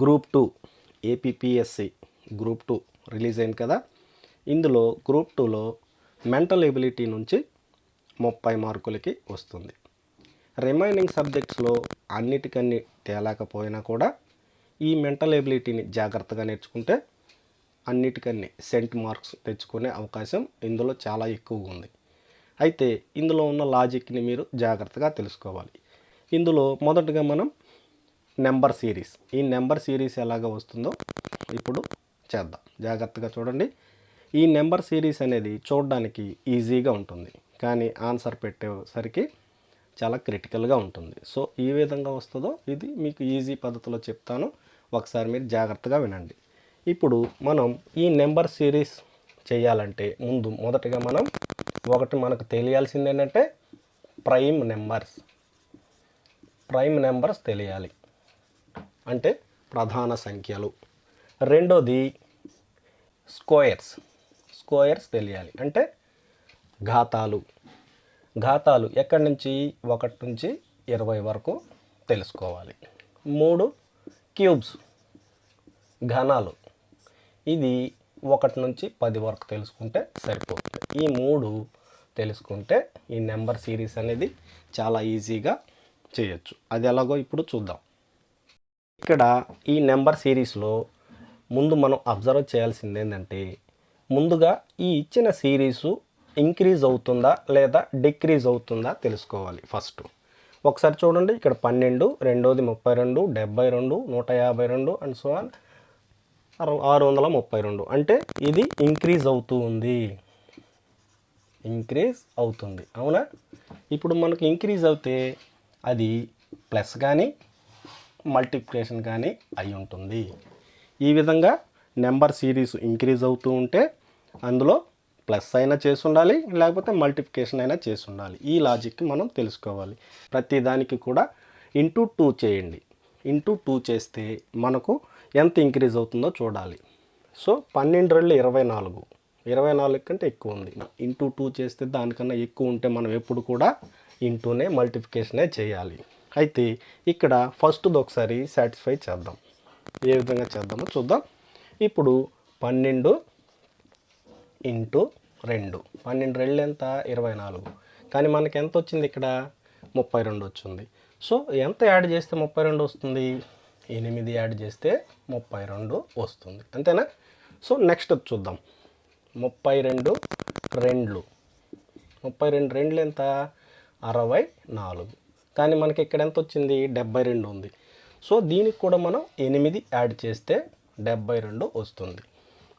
Group two APPSC group two release అయింది కదా. ఇందులో గ్రూప్ టూలో మెంటల్ ఎబిలిటీ నుంచి ముప్పై మార్కులకి వస్తుంది. రిమైనింగ్ సబ్జెక్ట్స్లో అన్నిటికన్నీ తేలేకపోయినా కూడా ఈ మెంటల్ ఎబిలిటీని జాగ్రత్తగా నేర్చుకుంటే అన్నిటికన్నీ సెంట్ మార్క్స్ తెచ్చుకునే అవకాశం ఇందులో చాలా ఎక్కువగా ఉంది. అయితే ఇందులో ఉన్న లాజిక్ని మీరు జాగ్రత్తగా తెలుసుకోవాలి. ఇందులో మొదటగా మనం నెంబర్ సిరీస్. ఈ నెంబర్ సిరీస్ ఎలాగ వస్తుందో ఇప్పుడు చేద్దాం. జాగ్రత్తగా చూడండి. ఈ నెంబర్ సిరీస్ అనేది చూడడానికి ఈజీగా ఉంటుంది. కానీ ఆన్సర్ పెట్టేసరికి చాలా క్రిటికల్గా ఉంటుంది. సో ఈ విధంగా వస్తుందో ఇది మీకు ఈజీ పద్ధతిలో చెప్తాను. ఒకసారి మీరు జాగ్రత్తగా వినండి. ఇప్పుడు మనం ఈ నెంబర్ సిరీస్ చేయాలంటే ముందు మొదటగా మనం ఒకటి మనకు తెలియాల్సింది ఏంటంటే ప్రైమ్ నెంబర్స్. ప్రైమ్ నెంబర్స్ తెలియాలి. అంటే ప్రధాన సంఖ్యలు. రెండోది స్క్వేర్స్. స్క్వేర్స్ తెలియాలి. అంటే ఘాతాలు. ఘాతాలు ఎక్కడి నుంచి? ఒకటి నుంచి ఇరవై వరకు తెలుసుకోవాలి. మూడు క్యూబ్స్. ఘనాలు. ఇది ఒకటి నుంచి పది వరకు తెలుసుకుంటే సరిపోతుంది. ఈ మూడు తెలుసుకుంటే ఈ నెంబర్ సిరీస్ అనేది చాలా ఈజీగా చేయొచ్చు. అది ఎలాగో ఇప్పుడు చూద్దాం. ఇక్కడ ఈ నెంబర్ సిరీస్లో ముందు మనం అబ్జర్వ్ చేయాల్సింది ఏంటంటే ముందుగా ఈ ఇచ్చిన సిరీసు ఇంక్రీజ్ అవుతుందా లేదా డిక్రీజ్ అవుతుందా తెలుసుకోవాలి ఫస్ట్. ఒకసారి చూడండి ఇక్కడ పన్నెండు రెండోది ముప్పై రెండు డెబ్బై రెండు నూట యాభై రెండు అండ్ సో ఆన్ ఆరు వందల ముప్పై రెండు. అంటే ఇది ఇంక్రీజ్ అవుతూ ఉంది. ఇంక్రీజ్ అవుతుంది. అవునా? ఇప్పుడు మనకు ఇంక్రీజ్ అవుతే అది ప్లస్ కానీ మల్టిప్లికేషన్ కానీ అయి ఉంటుంది. ఈ విధంగా నెంబర్ సిరీస్ ఇంక్రీజ్ అవుతూ ఉంటే అందులో ప్లస్ అయినా చేసి ఉండాలి లేకపోతే మల్టిప్లికేషన్ అయినా చేసి ఉండాలి. ఈ లాజిక్ మనం తెలుసుకోవాలి. ప్రతి దానికి కూడా ఇంటూ టూ చేయండి. ఇంటూ టూ చేస్తే మనకు ఎంత ఇంక్రీజ్ అవుతుందో చూడాలి. సో పన్నెండు రెండు ఇరవై నాలుగు. ఇరవై నాలుగు కంటే ఎక్కువ ఉంది. ఇంటూ టూ చేస్తే దానికన్నా ఎక్కువ ఉంటే మనం ఎప్పుడు కూడా ఇంటూనే మల్టిప్లికేషనే చేయాలి. అయితే ఇక్కడ ఫస్ట్ది ఒకసారి సాటిస్ఫై చేద్దాం. ఏ విధంగా చేద్దామో చూద్దాం. ఇప్పుడు పన్నెండు ఇంటూ రెండు. పన్నెండు రెండు ఎంత? ఇరవై నాలుగు. కానీ మనకి ఎంత వచ్చింది ఇక్కడ? ముప్పై రెండు వచ్చింది. సో ఎంత యాడ్ చేస్తే ముప్పై రెండు వస్తుంది? ఎనిమిది యాడ్ చేస్తే ముప్పై రెండు వస్తుంది. అంతేనా? సో నెక్స్ట్ చూద్దాం. ముప్పై రెండు రెండ్లు ముప్పై రెండు రెండ్లు ఎంత? అరవై నాలుగు. కానీ మనకి ఇక్కడ ఎంత వచ్చింది డెబ్బై రెండు ఉంది. సో దీనికి కూడా మనం ఎనిమిది యాడ్ చేస్తే డెబ్బై రెండు వస్తుంది.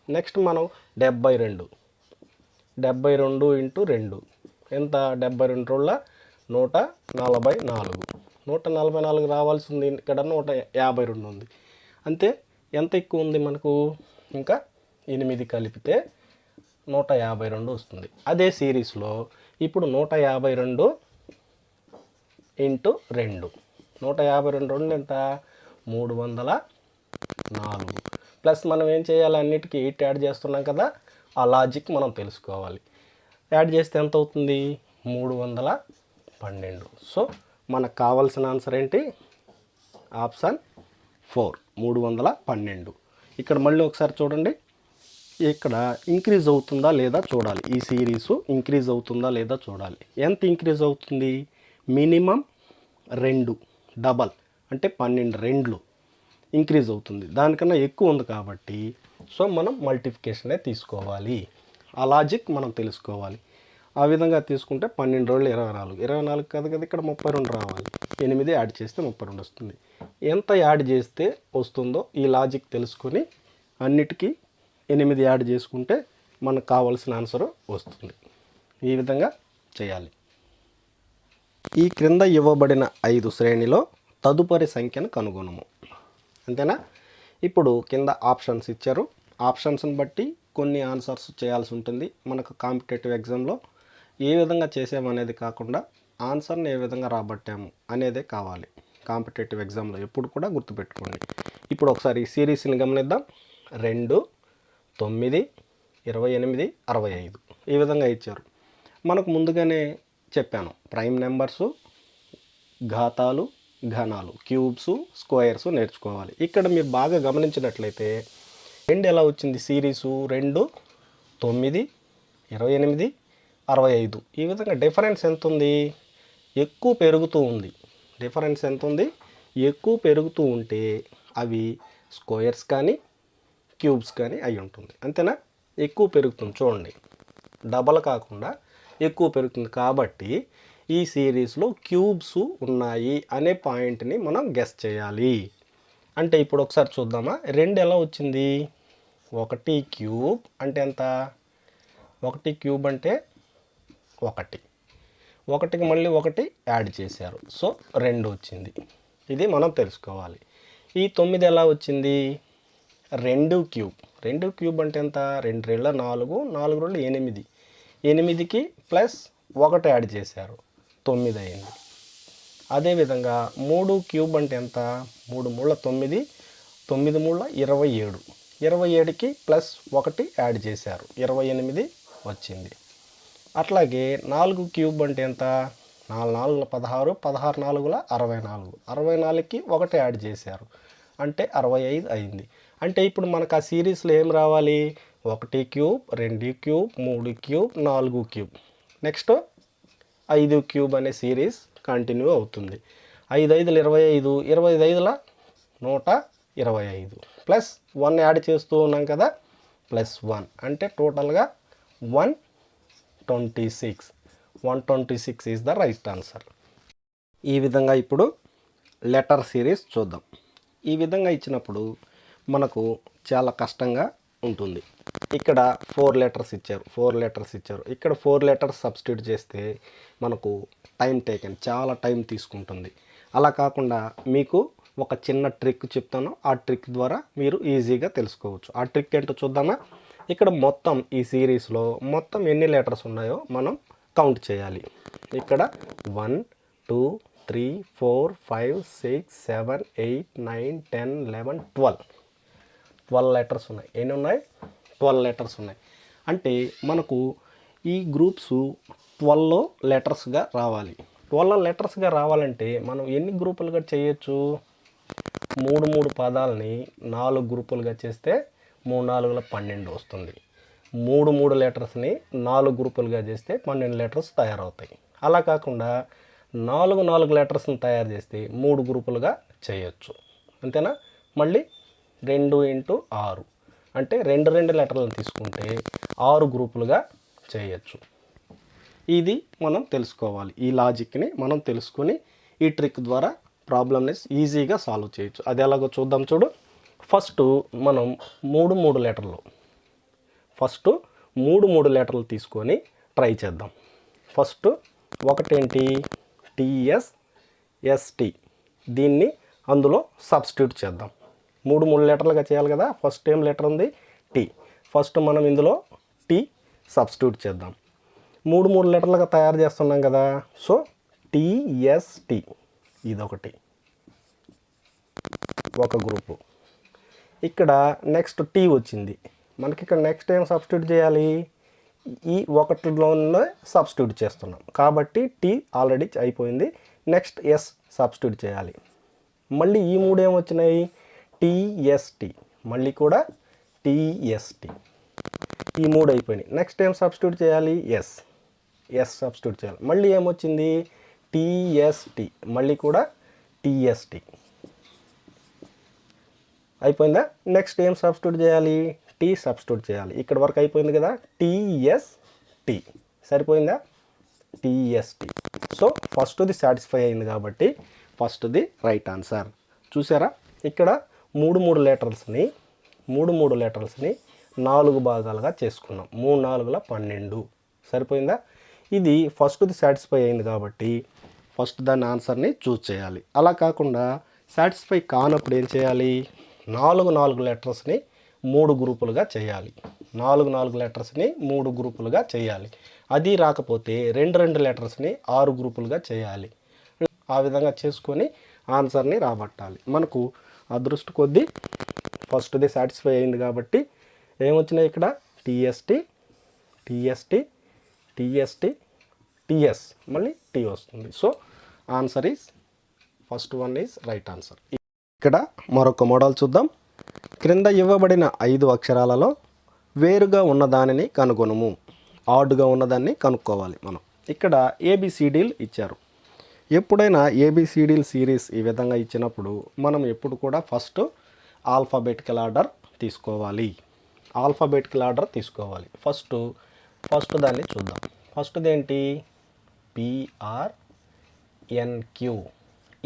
నెక్స్ట్ మనం డెబ్బై రెండు. డెబ్బై రెండు ఇంటూ రెండు. ఎంత? డెబ్బై రెండు రోజుల నూట నలభై నాలుగు. నూట నలభై నాలుగు రావాల్సింది ఇక్కడ నూట యాభై రెండు ఉంది. అంతే? ఎంత ఎక్కువ ఉంది మనకు? ఇంకా ఎనిమిది కలిపితే నూట యాభై రెండు వస్తుంది. అదే సిరీస్లో ఇప్పుడు నూట యాభై రెండు ఇంటూ రెండు. నూట యాభై రెండు రెండు ఎంత? మూడు వందల నాలుగు. ప్లస్ మనం ఏం చేయాలి? అన్నిటికీ ఎయిట్ యాడ్ చేస్తున్నాం కదా ఆ లాజిక్ మనం తెలుసుకోవాలి. యాడ్ చేస్తే ఎంత అవుతుంది? మూడు వందల పన్నెండు. సో మనకు కావాల్సిన ఆన్సర్ ఏంటి? ఆప్షన్ ఫోర్ మూడు వందల పన్నెండు. ఇక్కడ మళ్ళీ ఒకసారి చూడండి. ఇక్కడ ఇంక్రీజ్ అవుతుందా లేదా చూడాలి. ఈ సిరీసు ఇంక్రీజ్ అవుతుందా లేదా చూడాలి. ఎంత ఇంక్రీజ్ అవుతుంది? మినిమం రెండు డబల్ అంటే పన్నెండు రెండ్లు ఇంక్రీజ్ అవుతుంది. దానికన్నా ఎక్కువ ఉంది కాబట్టి సో మనం మల్టిఫికేషనే తీసుకోవాలి. ఆ లాజిక్ మనం తెలుసుకోవాలి. ఆ విధంగా తీసుకుంటే పన్నెండు రోజులు ఇరవై నాలుగు. ఇరవై నాలుగు కదా కదా ఇక్కడ ముప్పై రెండు రావాలి. ఎనిమిది యాడ్ చేస్తే ముప్పై రెండు వస్తుంది. ఎంత యాడ్ చేస్తే వస్తుందో ఈ లాజిక్ తెలుసుకొని అన్నిటికీ ఎనిమిది యాడ్ చేసుకుంటే మనకు కావాల్సిన ఆన్సర్ వస్తుంది. ఈ విధంగా చేయాలి. ఈ క్రింద ఇవ్వబడిన ఐదు శ్రేణిలో తదుపరి సంఖ్యను కనుగొనము. అంతేనా? ఇప్పుడు కింద ఆప్షన్స్ ఇచ్చారు. ఆప్షన్స్ని బట్టి కొన్ని ఆన్సర్స్ చేయాల్సి ఉంటుంది. మనకు కాంపిటేటివ్ ఎగ్జామ్లో ఏ విధంగా చేసామనేది కాకుండా ఆన్సర్ని ఏ విధంగా రాబట్టాము అనేదే కావాలి. కాంపిటేటివ్ ఎగ్జామ్లో ఎప్పుడు కూడా గుర్తుపెట్టుకోండి. ఇప్పుడు ఒకసారి ఈ సిరీస్ని గమనిద్దాం. రెండు తొమ్మిది ఇరవై ఎనిమిది అరవై ఐదు. ఈ విధంగా ఇచ్చారు. మనకు ముందుగానే చెప్పాను. ప్రైమ్ నెంబర్సు ఘాతాలు ఘనాలు క్యూబ్స్ స్క్వేర్స్ నేర్చుకోవాలి. ఇక్కడ మీరు బాగా గమనించినట్లయితే రెండు ఎలా వచ్చింది? సిరీసు రెండు తొమ్మిది ఇరవై ఎనిమిది అరవై ఐదు. ఈ విధంగా డిఫరెన్స్ ఎంత ఉంది? ఎక్కువ పెరుగుతూ ఉంది. డిఫరెన్స్ ఎంత ఉంది? ఎక్కువ పెరుగుతూ ఉంటే అవి స్క్వేర్స్ కానీ క్యూబ్స్ కానీ అయి ఉంటుంది. అంతేనా? ఎక్కువ పెరుగుతుంది. చూడండి. డబల్ కాకుండా ఎక్కువ పెరుగుతుంది కాబట్టి ఈ సిరీస్లో క్యూబ్స్ ఉన్నాయి అనే పాయింట్ని మనం గెస్ చేయాలి. అంటే ఇప్పుడు ఒకసారి చూద్దామా? రెండు ఎలా వచ్చింది? ఒకటి క్యూబ్ అంటే ఎంత? ఒకటి క్యూబ్ అంటే ఒకటి. ఒకటికి మళ్ళీ ఒకటి యాడ్ చేశారు. సో రెండు వచ్చింది. ఇది మనం తెలుసుకోవాలి. ఈ తొమ్మిది ఎలా వచ్చింది? రెండు క్యూబ్. రెండు క్యూబ్ అంటే ఎంత? రెండు రెళ్ళ నాలుగు. నాలుగు రెండు ఎనిమిది. ఎనిమిదికి ప్లస్ ఒకటి యాడ్ చేశారు. తొమ్మిది అయింది. అదేవిధంగా మూడు క్యూబ్ అంటే ఎంత? మూడు మూళ్ళ తొమ్మిది తొమ్మిది మూళ్ళ ఇరవై ఏడు. ఇరవై ఏడుకి ప్లస్ ఒకటి యాడ్ చేశారు. ఇరవై ఎనిమిది వచ్చింది. అట్లాగే నాలుగు క్యూబ్ అంటే ఎంత? నాలుగు నాలుగుల పదహారు పదహారు నాలుగుల అరవై నాలుగు. అరవై నాలుగుకి ఒకటి యాడ్ చేశారు. అంటే అరవై ఐదు అయింది. అంటే ఇప్పుడు మనకు ఆ సిరీస్లో ఏం రావాలి? ఒకటి క్యూబ్ రెండు క్యూబ్ మూడు క్యూబ్ నాలుగు క్యూబ్. నెక్స్ట్ ఐదు క్యూబ్ అనే సిరీస్ కంటిన్యూ అవుతుంది. ఐదు ఐదులు ఇరవై ఐదు ఇరవై ఐదు ఐదుల? నూట ఇరవై ఐదు. ప్లస్ వన్ యాడ్ చేస్తూ ఉన్నాం కదా ప్లస్ వన్. అంటే టోటల్గా one twenty six. One twenty six is the right answer. ఈ విధంగా ఇప్పుడు లెటర్ సిరీస్ చూద్దాం. ఈ విధంగా ఇచ్చినప్పుడు మనకు చాలా కష్టంగా ఉంటుంది. ఇక్కడ ఫోర్ లెటర్స్ ఇచ్చారు ఫోర్ లెటర్స్ ఇచ్చారు. ఇక్కడ ఫోర్ లెటర్స్ సబ్స్టిట్యూట్ చేస్తే మనకు టైం టేకెన్ చాలా టైం తీసుకుంటుంది. అలా కాకుండా మీకు ఒక చిన్న ట్రిక్ చెప్తాను. ఆ ట్రిక్ ద్వారా మీరు ఈజీగా తెలుసుకోవచ్చు. ఆ ట్రిక్ ఏంటో చూద్దామా? ఇక్కడ మొత్తం ఈ సిరీస్లో మొత్తం ఎన్ని లెటర్స్ ఉన్నాయో మనం కౌంట్ చేయాలి. ఇక్కడ one two three four five six seven eight nine ten eleven twelve twelve letters ఉన్నాయి. ఎన్ని ఉన్నాయి? ట్వెల్వ్ లెటర్స్ ఉన్నాయి. అంటే మనకు ఈ గ్రూప్స్ ట్వెల్వ్ లెటర్స్గా రావాలి. ట్వెల్వ్ లెటర్స్గా రావాలంటే మనం ఎన్ని గ్రూపులుగా చేయొచ్చు? మూడు మూడు పదాలని నాలుగు గ్రూపులుగా చేస్తే మూడు నాలుగుల పన్నెండు వస్తుంది. మూడు మూడు లెటర్స్ని నాలుగు గ్రూపులుగా చేస్తే పన్నెండు లెటర్స్ తయారవుతాయి. అలా కాకుండా నాలుగు నాలుగు లెటర్స్ని తయారు చేస్తే మూడు గ్రూపులుగా చేయొచ్చు. అంతేనా? మళ్ళీ రెండు ఇంటూ ఆరు. అంటే రెండు రెండు లెటర్లను తీసుకుంటే ఆరు గ్రూపులుగా చేయొచ్చు. ఇది మనం తెలుసుకోవాలి. ఈ లాజిక్ని మనం తెలుసుకొని ఈ ట్రిక్ ద్వారా ప్రాబ్లమ్ని ఈజీగా సాల్వ్ చేయొచ్చు. అది ఎలాగో చూద్దాం చూడు. ఫస్ట్ మనం మూడు మూడు లెటర్లు. ఫస్ట్ మూడు మూడు లెటర్లు తీసుకొని ట్రై చేద్దాం. ఫస్ట్ ఒకటేంటి? టిఎస్ ఎస్టి దీన్ని అందులో సబ్స్టిట్యూట్ చేద్దాం. మూడు మూడు లీటర్లుగా చేయాలి కదా. ఫస్ట్ ఏం లెటర్ ఉంది. టీ ఫస్ట్ మనం ఇందులో టీ సబ్స్టిట్యూట్ చేద్దాం. మూడు మూడు లీటర్లుగా తయారు చేస్తున్నాం కదా. సో టీఎస్టీ ఇదొకటి. ఒక గ్రూపు ఇక్కడ నెక్స్ట్ టీ వచ్చింది. మనకి ఇక్కడ నెక్స్ట్ ఏం సబ్స్టిట్యూట్ చేయాలి? ఈ ఒకటిలోనే సబ్స్టిట్యూట్ చేస్తున్నాం. కాబట్టి టీ ఆల్రెడీ అయిపోయింది. నెక్స్ట్ ఎస్ సబ్స్టిట్యూట్ చేయాలి. మళ్ళీ ఈ మూడు ఏమొచ్చినాయి టిఎస్టి. మళ్ళీ కూడా టిఎస్టి. ఈ మూడు అయిపోయినాయి. నెక్స్ట్ ఏం సబ్స్టిట్యూట్ చేయాలి? ఎస్ ఎస్ సబ్స్టిట్యూట్ చేయాలి. మళ్ళీ ఏమొచ్చింది? టిఎస్టి. మళ్ళీ కూడా టిఎస్టి. అయిపోయిందా? నెక్స్ట్ ఏం సబ్స్టిట్యూట్ చేయాలి? టీ సబ్స్టిట్యూట్ చేయాలి. ఇక్కడ వరకు అయిపోయింది కదా? టీఎస్టీ. సరిపోయిందా? టీఎస్టీ. సో ఫస్ట్ది సాటిస్ఫై అయింది కాబట్టి ఫస్ట్ది రైట్ ఆన్సర్ చూసారా? ఇక్కడ మూడు మూడు లెటర్స్ని మూడు మూడు లెటర్స్ని నాలుగు భాగాలుగా చేసుకున్నాం. మూడు నాలుగుల పన్నెండు. సరిపోయిందా? ఇది ఫస్ట్ది సాటిస్ఫై అయింది కాబట్టి ఫస్ట్ దాని ఆన్సర్ని చూస్ చేయాలి. అలా కాకుండా సాటిస్ఫై కానప్పుడు ఏం చేయాలి? నాలుగు నాలుగు లెటర్స్ని మూడు గ్రూపులుగా చేయాలి. నాలుగు నాలుగు లెటర్స్ని మూడు గ్రూపులుగా చేయాలి. అది రాకపోతే రెండు రెండు లెటర్స్ని ఆరు గ్రూపులుగా చేయాలి. ఆ విధంగా చేసుకొని ఆన్సర్ని రాబట్టాలి. మనకు అదృష్ట కొద్దీ ఫస్ట్ది సాటిస్ఫై అయింది కాబట్టి ఏమొచ్చినాయి ఇక్కడ? టీఎస్టీ టీఎస్టీ టీఎస్టీ టీఎస్ మళ్ళీ టీ వస్తుంది. So answer is first one is right answer ఇక్కడ మరొక మోడల్ చూద్దాం. క్రింద ఇవ్వబడిన ఐదు అక్షరాలలో వేరుగా ఉన్నదానిని కనుగొనము. ఆడ్గా ఉన్నదాన్ని కనుక్కోవాలి మనం. ఇక్కడ ఏబిసిడీలు ఇచ్చారు. ఎప్పుడైనా ఏబిసిడీల్ సిరీస్ ఈ విధంగా ఇచ్చినప్పుడు మనం ఎప్పుడు కూడా ఫస్ట్ ఆల్ఫాబెటికల్ ఆర్డర్ తీసుకోవాలి. ఆల్ఫాబెటికల్ ఆర్డర్ తీసుకోవాలి. ఫస్ట్ ఫస్ట్ దాన్ని చూద్దాం. ఫస్ట్ది ఏంటి పిఆర్ ఎన్క్యూ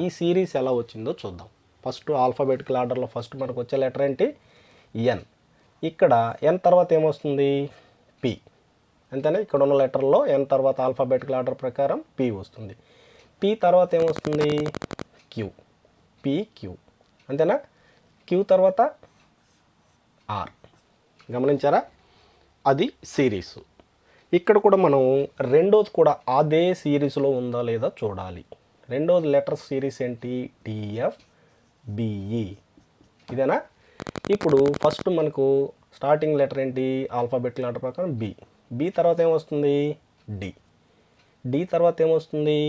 ఈ సిరీస్ ఎలా వచ్చిందో చూద్దాం. ఫస్ట్ ఆల్ఫాబెటికల్ ఆర్డర్లో ఫస్ట్ మనకు వచ్చే లెటర్ ఏంటి? ఎన్ ఇక్కడ ఎన్ తర్వాత ఏమొస్తుంది? పి అంతేనా? ఇక్కడ ఉన్న లెటర్లో ఎన్ తర్వాత ఆల్ఫాబెటికల్ ఆర్డర్ ప్రకారం పి వస్తుంది. పి తర్వాత ఏమొస్తుంది? క్యూ పి క్యూ అంతేనా? క్యూ తర్వాత ఆర్ గమనించారా? అది సిరీస్ ఇక్కడ కూడా మనం రెండోది కూడా అదే సిరీస్లో ఉందా లేదా చూడాలి. రెండోది లెటర్ సిరీస్ ఏంటి? TF BE e. ఇదేనా? ఇప్పుడు ఫస్ట్ మనకు స్టార్టింగ్ లెటర్ ఏంటి? ఆల్ఫాబెట్ లెటర్ ప్రకారం బి బి తర్వాత ఏమొస్తుంది? డి డి తర్వాత ఏమొస్తుంది?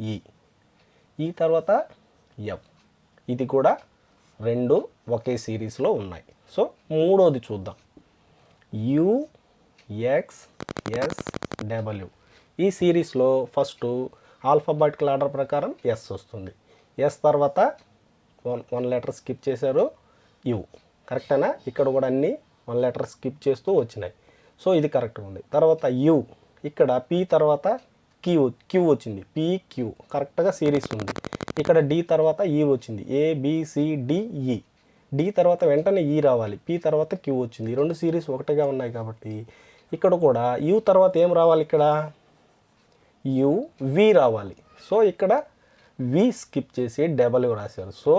ఈ. ఈ తర్వాత ఎఫ్. ఇది కూడా రెండు ఒకే సిరీస్లో ఉన్నాయి. సో మూడోది చూద్దాం. U X S W. ఈ సిరీస్లో ఫస్ట్ ఆల్ఫాబాటికల్ ఆర్డర్ ప్రకారం ఎస్ వస్తుంది. ఎస్ తర్వాత వన్ వన్ లెటర్ స్కిప్ చేశారు యు. కరెక్టేనా? ఇక్కడ కూడా అన్ని వన్ లెటర్ స్కిప్ చేస్తూ వచ్చినాయి. సో ఇది కరెక్ట్గా ఉంది. తర్వాత యు. ఇక్కడ పి తర్వాత క్యూ క్యూ వచ్చింది. పి క్యూ కరెక్ట్గా సిరీస్ ఉంది. ఇక్కడ డి తర్వాత ఈ వచ్చింది. ABCDE D e. తర్వాత వెంటనే ఈ రావాలి. పి తర్వాత క్యూ వచ్చింది. ఈ రెండు సిరీస్ ఒకటిగా ఉన్నాయి కాబట్టి ఇక్కడ కూడా యు తర్వాత ఏం రావాలి ఇక్కడ? యు వి రావాలి. సో ఇక్కడ వి స్కిప్ చేసి డబ్ల్యూ రాశారు. So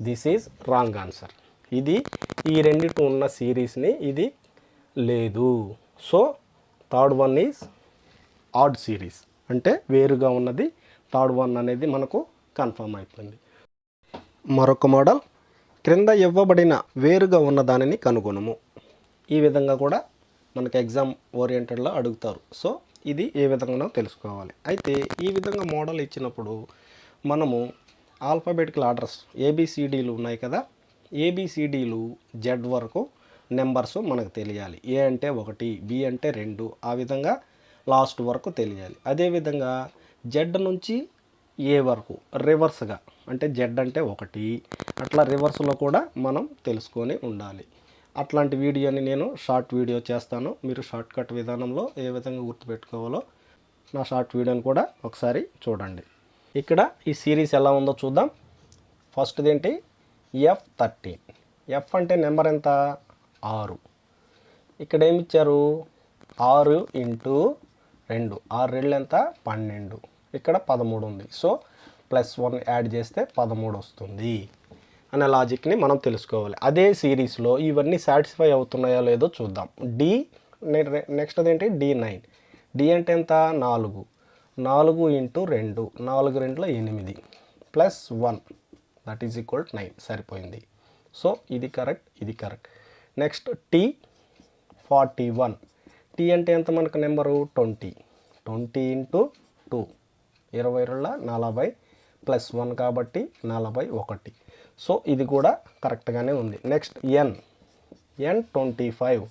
this is wrong answer ఇది ఈ రెండిటి ఉన్న సిరీస్ని ఇది లేదు. So third one is odd series అంటే వేరుగా ఉన్నది. థర్డ్ వన్ అనేది మనకు కన్ఫర్మ్ అయిపోయింది. మరొక మోడల్ క్రింద ఇవ్వబడిన వేరుగా ఉన్న దానిని కనుగొనము. ఈ విధంగా కూడా మనకు ఎగ్జామ్ ఓరియంటెడ్లో అడుగుతారు. సో ఇది ఏ విధంగానో తెలుసుకోవాలి. అయితే ఈ విధంగా మోడల్ ఇచ్చినప్పుడు మనము ఆల్ఫాబెటికల్ ఆర్డర్స్ ఏబిసిడీలు ఉన్నాయి కదా. ఏబిసిడీలు జెడ్ వరకు నెంబర్స్ మనకు తెలియాలి. ఏ అంటే ఒకటి బి అంటే రెండు. ఆ విధంగా లాస్ట్ వరకు తెలియాలి. అదేవిధంగా జెడ్ నుంచి ఏ వరకు రివర్స్గా అంటే జెడ్ అంటే ఒకటి అట్లా రివర్స్లో కూడా మనం తెలుసుకొని ఉండాలి. అట్లాంటి వీడియోని నేను షార్ట్ వీడియో చేస్తాను. మీరు షార్ట్ కట్ విధానంలో ఏ విధంగా గుర్తుపెట్టుకోవాలో నా షార్ట్ వీడియోని కూడా ఒకసారి చూడండి. ఇక్కడ ఈ సిరీస్ ఎలా ఉందో చూద్దాం. ఫస్ట్ది ఏంటి ఎఫ్ థర్టీన్ ఎఫ్ అంటే నెంబర్ ఎంత? ఆరు. ఇక్కడ ఏమి ఇచ్చారు ఆరు ఇంటూ రెండు. ఆరు రెండు ఎంత? పన్నెండు. ఇక్కడ పదమూడు ఉంది. సో ప్లస్ వన్ యాడ్ చేస్తే పదమూడు వస్తుంది అనే లాజిక్ని మనం తెలుసుకోవాలి. అదే సిరీస్లో ఇవన్నీ సాటిస్ఫై అవుతున్నాయో లేదో చూద్దాం. డి నెక్స్ట్ అదేంటి? D nine. డి అంటే ఎంత? నాలుగు. నాలుగు ఇంటూ రెండు. నాలుగు రెండులో ఎనిమిది. Plus one. That is equal nine. సరిపోయింది. సో ఇది కరెక్ట్ ఇది correct. Next T forty one. T అంటే ఎంత మనకు number? Twenty. Twenty into two. ఇరవై రెండు నలభై ప్లస్ వన్ కాబట్టి నలభై ఒకటి. సో ఇది కూడా కరెక్ట్గానే ఉంది. Next N N twenty five.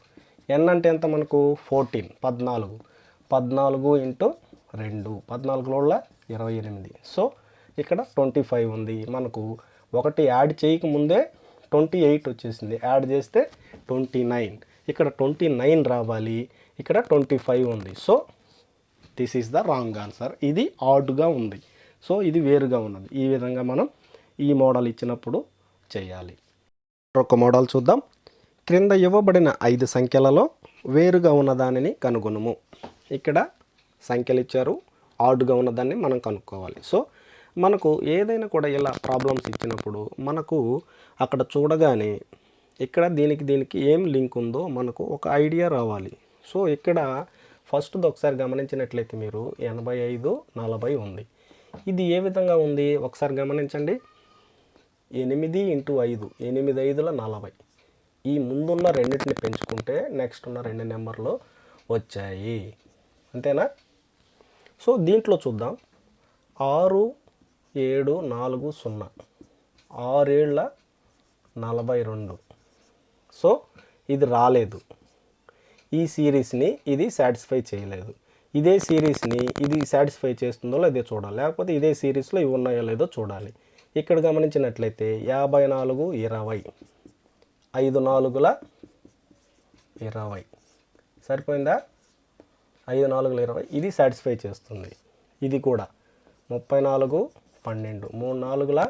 N అంటే ఎంత మనకు? ఫోర్టీన్. పద్నాలుగు. పద్నాలుగు ఇంటూ రెండు. పద్నాలుగులోళ్ళ ఇరవై ఎనిమిది. సో ఇక్కడ ట్వంటీ ఫైవ్ ఉంది. మనకు ఒకటి యాడ్ చేయకముందే ట్వంటీ ఎయిట్ వచ్చేసింది. యాడ్ చేస్తే ట్వంటీ నైన్. ఇక్కడ ట్వంటీ నైన్ రావాలి. ఇక్కడ ట్వంటీ ఫైవ్ ఉంది. So this is the wrong answer ఇది ఆడ్గా ఉంది. సో ఇది వేరుగా ఉన్నది. ఈ విధంగా మనం ఈ మోడల్ ఇచ్చినప్పుడు చేయాలి. ఒక మోడల్ చూద్దాం. క్రింద ఇవ్వబడిన ఐదు సంఖ్యలలో వేరుగా ఉన్న దానిని కనుగొనము. ఇక్కడ సంఖ్యలు ఇచ్చారు. ఆడ్గా ఉన్నదాన్ని మనం కనుక్కోవాలి. సో మనకు ఏదైనా కూడా ఇలా ప్రాబ్లమ్స్ ఇచ్చినప్పుడు మనకు అక్కడ చూడగానే ఇక్కడ దీనికి దీనికి ఏం లింక్ ఉందో మనకు ఒక ఐడియా రావాలి. సో ఇక్కడ ఫస్ట్ది ఒకసారి గమనించినట్లయితే మీరు ఎనభై ఐదు నలభై ఉంది. ఇది ఏ విధంగా ఉంది? ఒకసారి గమనించండి. ఎనిమిది ఇంటూ ఐదు ఎనిమిది ఐదుల నలభై. ఈ ముందున్న రెండింటిని పెంచుకుంటే నెక్స్ట్ ఉన్న రెండు నెంబర్లు వచ్చాయి. అంతేనా? సో దీంట్లో చూద్దాం. ఆరు ఏడు నాలుగు సున్నా. ఆరేళ్ళ నలభై రెండు. సో ఇది రాలేదు. ఈ సిరీస్ని ఇది సాటిస్ఫై చేయలేదు. ఇదే సిరీస్ని ఇది సాటిస్ఫై చేస్తుందో లేదో చూడాలి. లేకపోతే ఇదే సిరీస్లో ఇవి ఉన్నాయో లేదో చూడాలి. ఇక్కడ గమనించినట్లయితే యాభై నాలుగు ఇరవై. ఐదు నాలుగుల ఇరవై. సరిపోయిందా? ఐదు నాలుగుల ఇరవై. ఇది సాటిస్ఫై చేస్తుంది. ఇది కూడా ముప్పై నాలుగు పన్నెండు. మూడు నాలుగుల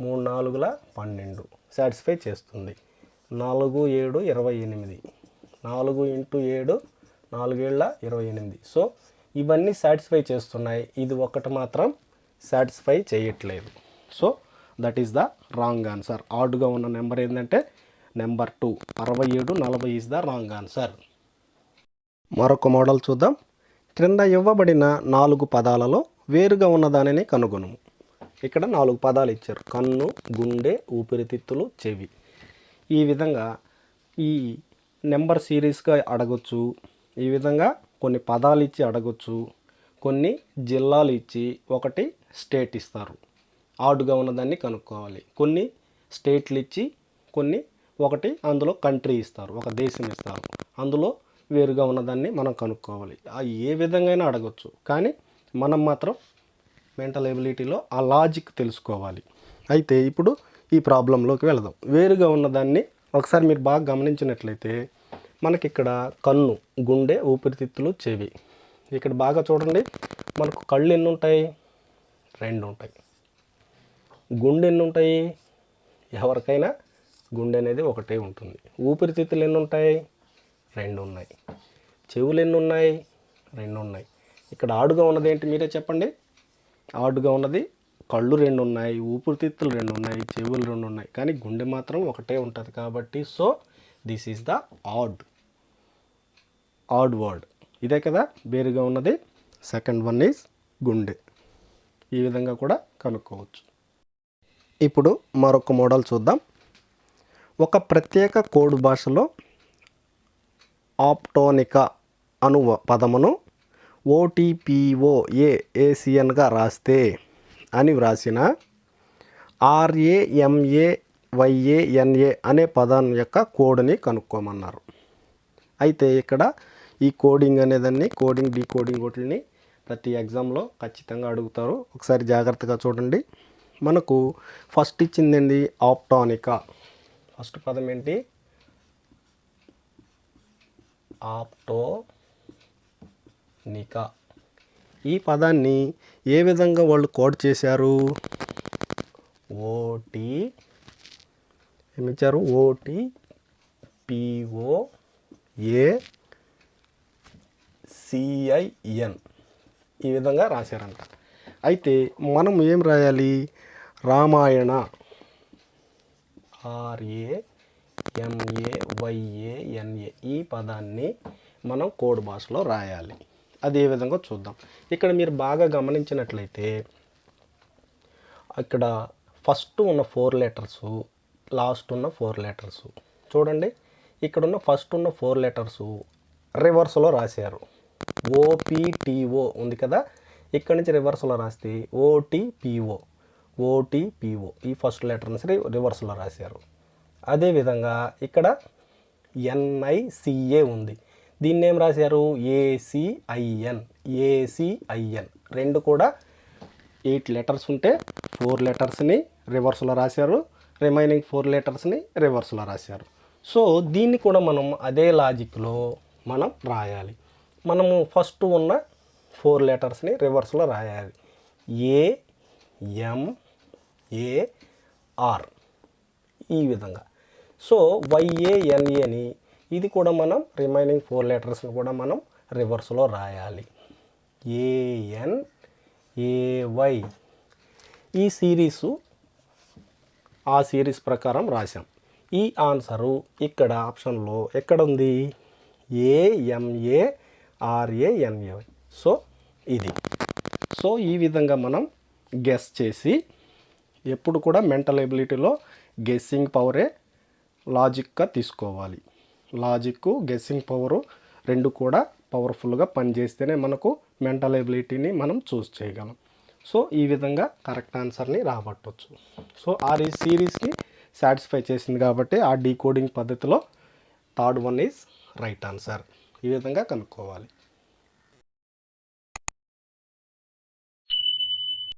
మూడు నాలుగుల పన్నెండు. సాటిస్ఫై చేస్తుంది. నాలుగు ఏడు ఇరవై ఎనిమిది. నాలుగు ఇంటూ ఏడు నాలుగేళ్ళ ఇరవై ఎనిమిది. సో ఇవన్నీ సాటిస్ఫై చేస్తున్నాయి. ఇది ఒకటి మాత్రం సాటిస్ఫై చేయట్లేదు. So that is the wrong answer ఆడ్గా ఉన్న నెంబర్ ఏంటంటే నెంబర్ టూ. అరవై ఏడు నలభై ఈజ్ ద రాంగ్ ఆన్సర్ మరొక మోడల్ చూద్దాం. క్రింద ఇవ్వబడిన నాలుగు పదాలలో వేరుగా ఉన్న దానిని కనుగొనుము ఇక్కడ నాలుగు పదాలు ఇచ్చారు. కన్ను గుండె ఊపిరితిత్తులు చెవి. ఈ విధంగా ఈ నెంబర్ సిరీస్గా అడగొచ్చు. ఈ విధంగా కొన్ని పదాలు ఇచ్చి అడగొచ్చు. కొన్ని జిల్లాలు ఇచ్చి ఒకటి స్టేట్ ఇస్తారు. ఆడుగా ఉన్నదాన్ని కనుక్కోవాలి. కొన్ని స్టేట్లు ఇచ్చి కొన్ని ఒకటి అందులో కంట్రీ ఇస్తారు. ఒక దేశం ఇస్తారు. అందులో వేరుగా ఉన్నదాన్ని మనం కనుక్కోవాలి. ఏ విధంగా అయినా అడగొచ్చు. కానీ మనం మాత్రం మెంటల్ ఎబిలిటీలో ఆ లాజిక్ తెలుసుకోవాలి. అయితే ఇప్పుడు ఈ ప్రాబ్లంలోకి వెళదాం. వేరుగా ఉన్నదాన్ని ఒకసారి మీరు బాగా గమనించినట్లయితే మనకి ఇక్కడ కన్ను గుండె ఊపిరితిత్తులు చెవి. ఇక్కడ బాగా చూడండి. మనకు కళ్ళు ఎన్ని ఉంటాయి? రెండు ఉంటాయి. గుండె ఎన్ని ఉంటాయి? ఎవరికైనా గుండె అనేది ఒకటే ఉంటుంది. ఊపిరితిత్తులు ఎన్ని ఉంటాయి? రెండు ఉన్నాయి. చెవులు ఎన్ని ఉన్నాయి? రెండు ఉన్నాయి. ఇక్కడ ఆడుగా ఉన్నది ఏంటి మీరే చెప్పండి? ఆడుగా ఉన్నది కళ్ళు రెండు ఉన్నాయి ఊపిరితిత్తులు రెండు ఉన్నాయి చెవులు రెండు ఉన్నాయి. కానీ గుండె మాత్రం ఒకటే ఉంటుంది కాబట్టి so this is the odd odd word. ఇదే కదా వేరుగా ఉన్నది. సెకండ్ వన్ ఈజ్ గుండె. ఈ విధంగా కూడా కనుక్కోవచ్చు. ఇప్పుడు మరొక మోడల్ చూద్దాం. ఒక ప్రత్యేక కోడ్ భాషలో ఆప్టోనిక అను పదమును ఓటీపీఓ ఏ రాస్తే అని వ్రాసిన ఆర్ఏఎంఏ వైఏఎన్ఏ అనే పదం యొక్క కోడ్ని కనుక్కోమన్నారు. అయితే ఇక్కడ ఈ కోడింగ్ అనేదాన్ని కోడింగ్ డీకోడింగ్ వాటిని ప్రతి ఎగ్జామ్లో ఖచ్చితంగా అడుగుతారు. ఒకసారి జాగ్రత్తగా చూడండి. మనకు ఫస్ట్ ఇచ్చిందండి ఆప్టానికా ఫస్ట్ పదం ఏంటి? ఆప్టో నికా ఈ పదాన్ని ఏ విధంగా వాళ్ళు కోడ్ చేశారు? ఓటి ఏమిచ్చారు ఓటి పిఓ ఏ సిఐఎన్ ఈ విధంగా రాశారంట. అయితే మనం ఏం రాయాలి? రామాయణ. ఆర్ఏ ఎంఏ వైఏఎన్ఏ ఈ పదాన్ని మనం కోడ్ భాషలో రాయాలి. అది ఏ విధంగా చూద్దాం. ఇక్కడ మీరు బాగా గమనించినట్లయితే ఇక్కడ ఫస్ట్ ఉన్న ఫోర్ లెటర్స్ లాస్ట్ ఉన్న ఫోర్ లెటర్స్ చూడండి. ఇక్కడ ఉన్న ఫస్ట్ ఉన్న ఫోర్ లెటర్స్ రివర్స్లో రాశారు. ఓపీటీఓ ఉంది కదా? ఇక్కడ నుంచి రివర్స్లో రాస్తే ఓటీపీఓ ఓటీపీఓ ఈ ఫస్ట్ లెటర్ని సరే రివర్స్లో రాశారు. అదేవిధంగా ఇక్కడ ఎన్ఐసిఏ ఉంది. దీన్ని ఏం రాశారు? A C I N A C I N రెండు కూడా ఎయిట్ లెటర్స్ ఉంటే ఫోర్ లెటర్స్ని రివర్స్లో రాశారు. రిమైనింగ్ ఫోర్ లెటర్స్ని రివర్స్లో రాశారు. సో దీన్ని కూడా మనం అదే లాజిక్లో మనం రాయాలి. మనము ఫస్ట్ ఉన్న ఫోర్ లెటర్స్ని రివర్స్లో రాయాలి. ఏ ఎం ఏ ఆర్ ఈ విధంగా. సో వైఏఎన్ఏని ఇది కూడా మనం రిమైనింగ్ ఫోర్ లెటర్స్ని కూడా మనం రివర్స్లో రాయాలి. ఏఎన్ ఏవై ఈ సిరీసు ఆ సిరీస్ ప్రకారం రాశాం. ఈ ఆన్సరు ఇక్కడ ఆప్షన్లో ఎక్కడ ఉంది A M A R A N A so ఇది. సో ఈ విధంగా మనం గెస్ చేసి ఎప్పుడు కూడా మెంటల్ ఎబిలిటీలో గెస్సింగ్ పవరే లాజిక్గా తీసుకోవాలి. లాజిక్ గెస్సింగ్ పవరు రెండు కూడా పవర్ఫుల్గా పనిచేస్తేనే మనకు మెంటల్ ఎబిలిటీని మనం చూస్ చేయగలం. సో ఈ విధంగా కరెక్ట్ ఆన్సర్ని రాబట్టవచ్చు సో ఆ సిరీస్కి సాటిస్ఫై చేసింది కాబట్టి ఆ డీకోడింగ్ పద్ధతిలో third one is right answer ఈ విధంగా కనుక్కోవాలి.